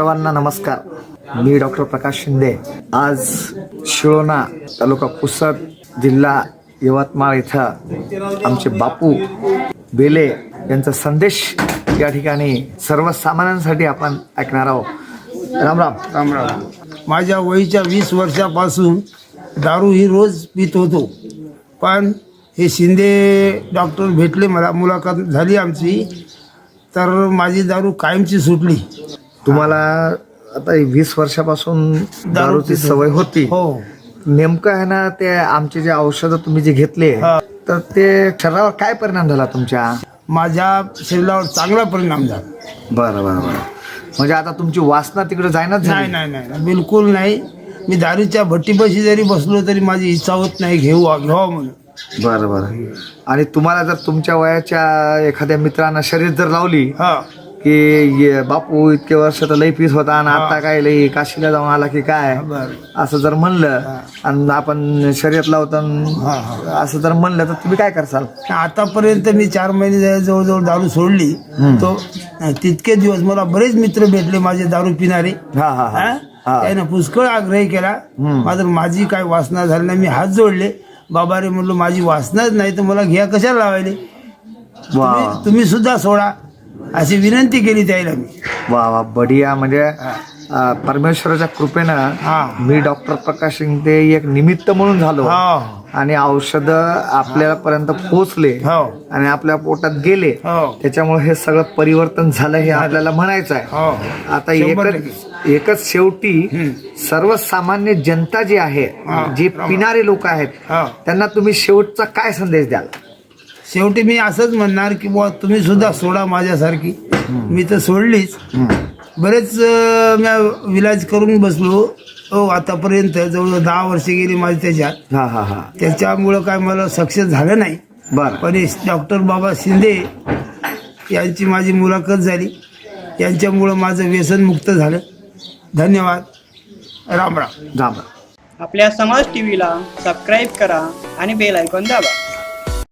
सर्वांना नमस्कार. मी डॉक्टर प्रकाश शिंदे. आज शिळोणा तालुका पुसद जिल्हा यवतमाळ इथं आमचे बापू बेले यांचा संदेश या ठिकाणी सर्वसामान्यांसाठी आपण ऐकणार आहोत. राम राम. रामराव माझ्या वयीच्या वीस वर्षापासून दारू ही रोज पित होतो. पण हे शिंदे डॉक्टर भेटले मला मुलाखत झाली आमची. तर माझी दारू कायमची सुटली. तुम्हाला आता वीस वर्षापासून दारूची. सवय होती. हो. नेमकं आहे ना ते आमचे जे औषधं तुम्ही जे घेतले. तर ते शरीरावर काय परिणाम झाला तुमच्या? माझ्या शरीरावर चांगला परिणाम झाला. बरं बरं बरं. म्हणजे आता तुमची वासना तिकडे जायनाच नाही झाली. नाही नाही नाही, बिलकुल नाही. मी दारूच्या भट्टीपाशी जरी बसलो तरी माझी इच्छा होत नाही घेऊ घ्यावं म्हणून. बरं बरं. आणि तुम्हाला जर तुमच्या वयाच्या एखाद्या मित्रानं शरीर जर लावली हा. की ये बापू इतके वर्ष तर लई पीस होता आणि आता काय लई काशीला जाऊन आला की काय? असं जर म्हणलं आणि आपण शर्यत लावतो हा. असं जर म्हणलं तर तुम्ही काय करसाल? आतापर्यंत मी चार महिने जवळ- जवळजवळ दारू सोडली. तो तितके दिवस मला बरेच मित्र भेटले माझे दारू पिणारे. हा हा हा. त्यानं पुष्कळ आग्रह केला. मात्र माझी काय वासना झाली नाही. मी हात जोडले. बाबा रे म्हणलो माझी वासनाच नाही तर मला घ्या कशाला लावायले? तुम्ही सुद्धा सोडा. अशी विनंती केली त्याला मी. वा वा बढिया. म्हणजे अं, परमेश्वराच्या कृपेनं मी डॉक्टर प्रकाश शिंदे एक निमित्त म्हणून झालो. हो. आणि औषध आपल्यापर्यंत पोहोचले. हो. आणि आपल्या पोटात गेले. हो. त्याच्यामुळे हे सगळं परिवर्तन झालं हे आपल्याला म्हणायचं आहे. हो. आता शंभर एकच एकच शेवटी. सर्वसामान्य जनता जी आहे. जी पिणारे लोक आहेत हो. त्यांना तुम्ही शेवटचा काय संदेश द्याल? शेवटी मी असंच म्हणणार की बुवा तुम्ही सुद्धा सोडा माझ्यासारखी. मी तर सोडलीच. बरेच मी विलाज करून बसलो. हो आतापर्यंत जवळजवळ दहा वर्षे गेली माझी त्याच्यात. हा हा हा. त्याच्यामुळं काय मला सक्सेस झालं नाही. बर. पण हे डॉक्टर बाबा शिंदे यांची माझी मुलाखत झाली. यांच्यामुळं माझं व्यसनमुक्त झालं. धन्यवाद. राम राम. जांभा आपल्या समाज टीव्हीला सबस्क्राईब करा आणि बेल आयकॉन दाबा.